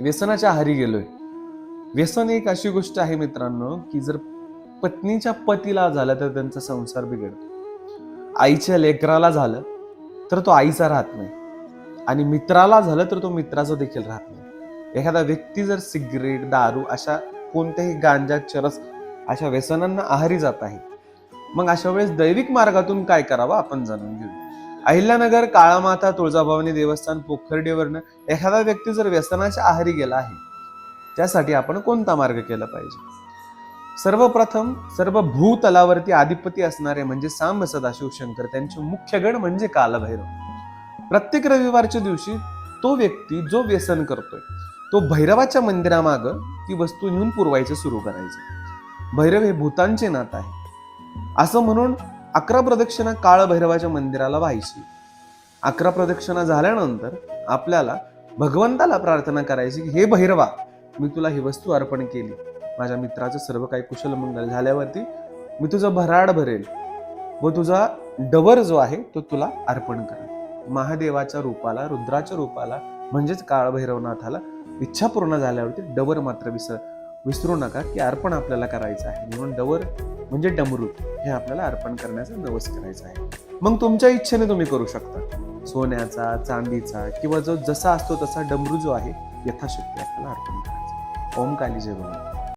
व्यसनाच्या आहारी गेलोय. व्यसन एक अशी गोष्ट आहे मित्रांनो की जर पत्नीच्या पतीला झालं तर त्यांचा संसार बिघडतो. आईच्या लेकराला झालं तर तो आईचा राहत नाही. आणि मित्राला झालं तर तो मित्राचा देखील राहत नाही. एखादा व्यक्ती जर सिगरेट दारू अशा कोणत्याही गांजा चरस अशा व्यसनांना आहारी जात आहे मग अशा वेळेस दैविक मार्गातून काय करावं आपण जाणून घेऊ अहिल्यानगर काळामाता तुळजाभवानी देवस्थान पोखर्डीवरनं एखादा व्यक्ती जर व्यसनाच्या आहारी गेला आहे त्यासाठी आपण कोणता मार्ग केला पाहिजे? सर्वप्रथम सर्व भूतलावरती अधिपती असणारे म्हणजे सांब सदाशिव शंकर त्यांचे मुख्य गण म्हणजे कालभैरव. प्रत्येक रविवारच्या दिवशी तो व्यक्ती जो व्यसन करतोय तो भैरवाच्या मंदिरामाग ती वस्तू नेऊन पुरवायचं सुरू करायचं. भैरव हे भूतांचे नात आहे. असं म्हणून अकरा प्रदक्षिणा काळभैरवाच्या मंदिराला व्हायची. अकरा प्रदक्षिणा झाल्यानंतर आपल्याला भगवंताला प्रार्थना करायची की हे भैरवा मी तुला ही वस्तू अर्पण केली. माझ्या मित्राचं सर्व काही कुशल मंगल झाल्यावरती मी तुझं भराड भरेल व तुझा डवर जो आहे तो तुला अर्पण करेल. महादेवाच्या रूपाला रुद्राच्या रूपाला म्हणजेच काळभैरवनाथाला इच्छा पूर्ण झाल्यावरती डवर मात्र विसर विसरू नका की अर्पण आपल्याला करायचं आहे. म्हणून डवर म्हणजे डमरू हे आपल्याला अर्पण करण्याचा नवस करायचा आहे. मग तुमच्या इच्छेने तुम्ही करू शकता. सोन्याचा चांदीचा किंवा जो जसा असतो तसा डमरू जो आहे यथाशक्ती आपल्याला अर्पण करायचा ओम काली जय